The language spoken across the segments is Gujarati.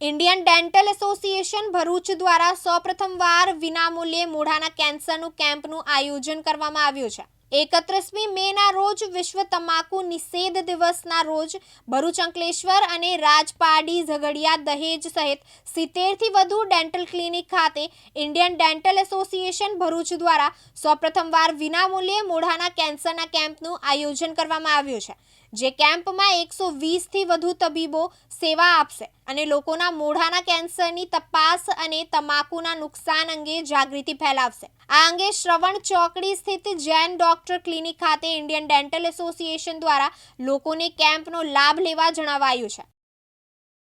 ઇન્ડિયન ડેન્ટલ એસોસિએશન ભરૂચ દ્વારા સૌપ્રથમવાર વિનામૂલ્યે મોઢાના કેન્સરનું કેમ્પનું આયોજન કરવામાં આવ્યું છે. એકત્રીસમી મેના રોજ વિશ્વ તમાકુ નિષેધ દિવસના રોજ ભરૂચ અંકલેશ્વર અને રાજપારડી ઝઘડિયા, દહેજ સહિત સિત્તેરથી વધુ ડેન્ટલ ક્લિનિક ખાતે ઇન્ડિયન ડેન્ટલ એસોસિએશન ભરૂચ દ્વારા સૌપ્રથમવાર વિનામૂલ્યે મોઢાના કેન્સરના કેમ્પનું આયોજન કરવામાં આવ્યું છે. જે કેમ્પમાં એકસો વીસથી વધુ તબીબો સેવા આપશે અને લોકોના મોઢાના કેન્સરની તપાસ અને તમાકુના નુકસાન અંગે જાગૃતિ ફેલાવશે. આ અંગે શ્રવણ ચોકડી સ્થિત જૈન ડોક્ટર ક્લિનિક ખાતે ઇન્ડિયન ડેન્ટલ એસોસિએશન દ્વારા લોકોને કેમ્પનો લાભ લેવા જણાવાયું છે.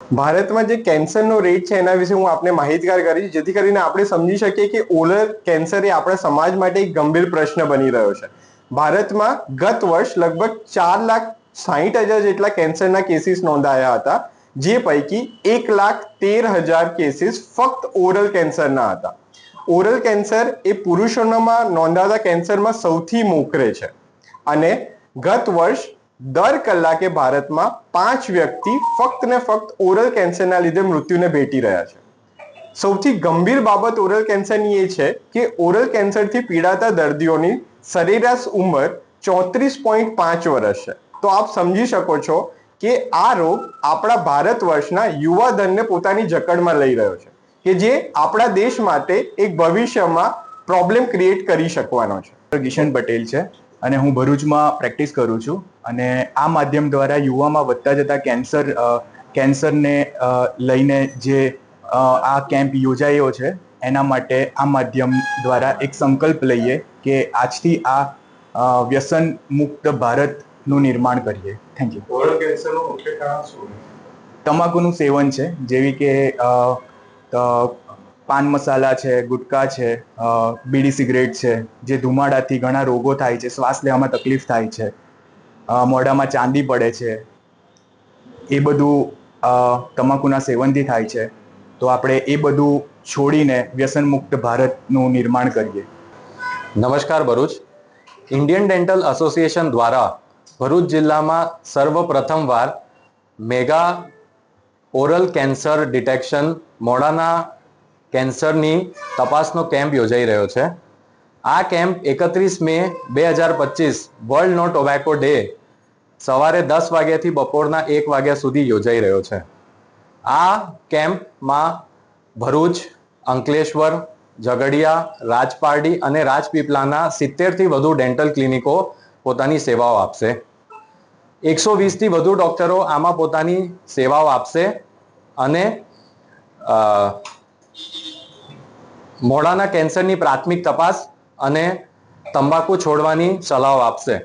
ભારતમાં જે કેન્સરનો રેટ છે એના વિશે હું આપને માહિતગાર કરીશ, જેથી કરીને આપણે સમજી શકીએ કે ઓલર કેન્સર એ આપણા સમાજ માટે એક ગંભીર પ્રશ્ન બની રહ્યો છે. ભારતમાં ગત વર્ષ લગભગ ચાર લાખ સાહીઠ હજાર જેટલા કેન્સરના કેસીસ નોંધાયા હતા, જે પૈકી એક લાખ તેર હજાર કેસીસ ફક્ત ઓરલ કેન્સરના હતા. ઓરલ કેન્સર એ પુરુષોમાં નોંધાતા કેન્સરમાં સૌથી મોખરે છે. અને ગત વર્ષ દર કલાકે ભારતમાં પાંચ વ્યક્તિ ફક્ત ને ફક્ત ઓરલ કેન્સરના લીધે મૃત્યુને ભેટી રહ્યા છે. સૌથી ગંભીર બાબત ઓરલ કેન્સરની એ છે કે ઓરલ કેન્સરથી પીડાતા દર્દીઓની સરેરાશ ઉંમર ચોત્રીસ પોઈન્ટ પાંચ વર્ષ છે. તો આપ સમજી શકો છો કે આ રોગ આપણા ભારત વર્ષના યુવા ધનને પોતાની જકડમાં લઈ રહ્યો છે, કે જે આપણા દેશ માટે એક ભવિષ્યમાં પ્રોબ્લેમ ક્રિએટ કરી શકવાનો છે. કિશન પટેલ છે અને હું ભરૂચમાં પ્રેક્ટિસ કરું છું અને આ માધ્યમ દ્વારા યુવામાં વધતા જતા કેન્સર કેન્સરને લઈને જે આ કેમ્પ યોજાયો છે, એના માટે આ માધ્યમ દ્વારા એક સંકલ્પ લઈએ કે આજથી આ વ્યસન મુક્ત ભારતનું નિર્માણ કરીએ. થેન્ક યુ ઓરલ કેન્સરનું મુખ્ય કારણ શું તમાકુનું સેવન છે જેવી કે પાન મસાલા છે ગુટકા છે બીડી સિગરેટ છે જે ધુમાડાથી ઘણા રોગો થાય છે શ્વાસ લેવામાં તકલીફ થાય છે મોઢામાં ચાંદી પડે છે એ બધું તમાકુના સેવનથી થાય છે. તો આપણે એ બધું છોડીને વ્યસન મુક્ત ભારતનું નિર્માણ કરીએ. નમસ્કાર ભરૂચ. ઇન્ડિયન ડેન્ટલ એસોસિએશન દ્વારા ભરૂચ જિલ્લામાં સર્વપ્રથમવાર મેગા ઓરલ કેન્સર ડિટેક્શન મોડાના કેન્સરની તપાસનો કેમ્પ યોજાઈ રહ્યો છે. આ કેમ્પ એકત્રીસ મે બે હજાર પચીસ વર્લ્ડ નો ટોબેકો ડે સવારે દસ વાગ્યાથી બપોરના એક વાગ્યા સુધી યોજાઈ રહ્યો છે. આ કેમ્પમાં ભરૂચ, અંકલેશ્વર, ઝઘડિયા, રાજપારડી અને રાજપીપળાના સિત્તેરથી વધુ ડેન્ટલ ક્લિનિકો પોતાની સેવાઓ આપશે. એકસો વીસથી વધુ ડોક્ટરો આમાં પોતાની સેવાઓ આપશે અને મોઢાના કેન્સરની પ્રાથમિક તપાસ અને તંબાકુ છોડવાની સલાહો આપશે.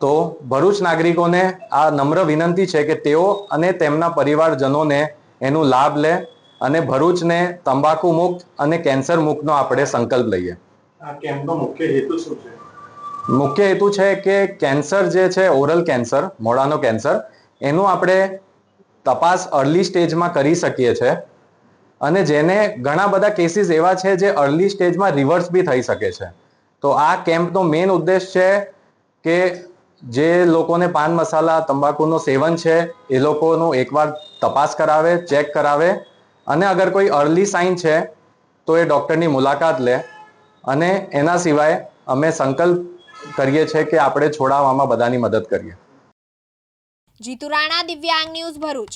તો ભરૂચ નાગરિકોને આ નમ્ર વિનંતી છે કે તેઓ અને તેમના પરિવારજનોને એનું લાભ લે અને ભરૂચને તંબાકુ મુક્ત અને કેન્સર મુક્તનો આપણે સંકલ્પ લઈએ. આ કેમ્પનો મુખ્ય હેતુ શું છે? મુખ્ય હેતુ છે કે કેન્સર જે છે, ઓરલ કેન્સર મોડાનો કેન્સર, એનું આપણે તપાસ અર્લી સ્ટેજમાં કરી શકીએ છે. અને જેને ઘણા બધા કેસીસ એવા છે જે અર્લી સ્ટેજમાં રિવર્સ બી થઈ શકે છે. તો આ કેમ્પનો મેઇન ઉદ્દેશ છે કે જે લોકોને પાન મસાલા, તંબાકુનું સેવન છે, એ લોકોનું એકવાર તપાસ કરાવે, ચેક કરાવે. અને અગર કોઈ અર્લી સાઇન છે, તો એ ડૉક્ટરની મુલાકાત લે. અને એના સિવાય અમે સંકલ્પ કરીએ છીએ કે આપણે છોડાવવામાં બધાની મદદ કરીએ. જીતુ રાણા દિવ્યાંગ ન્યૂઝ ભરૂચ.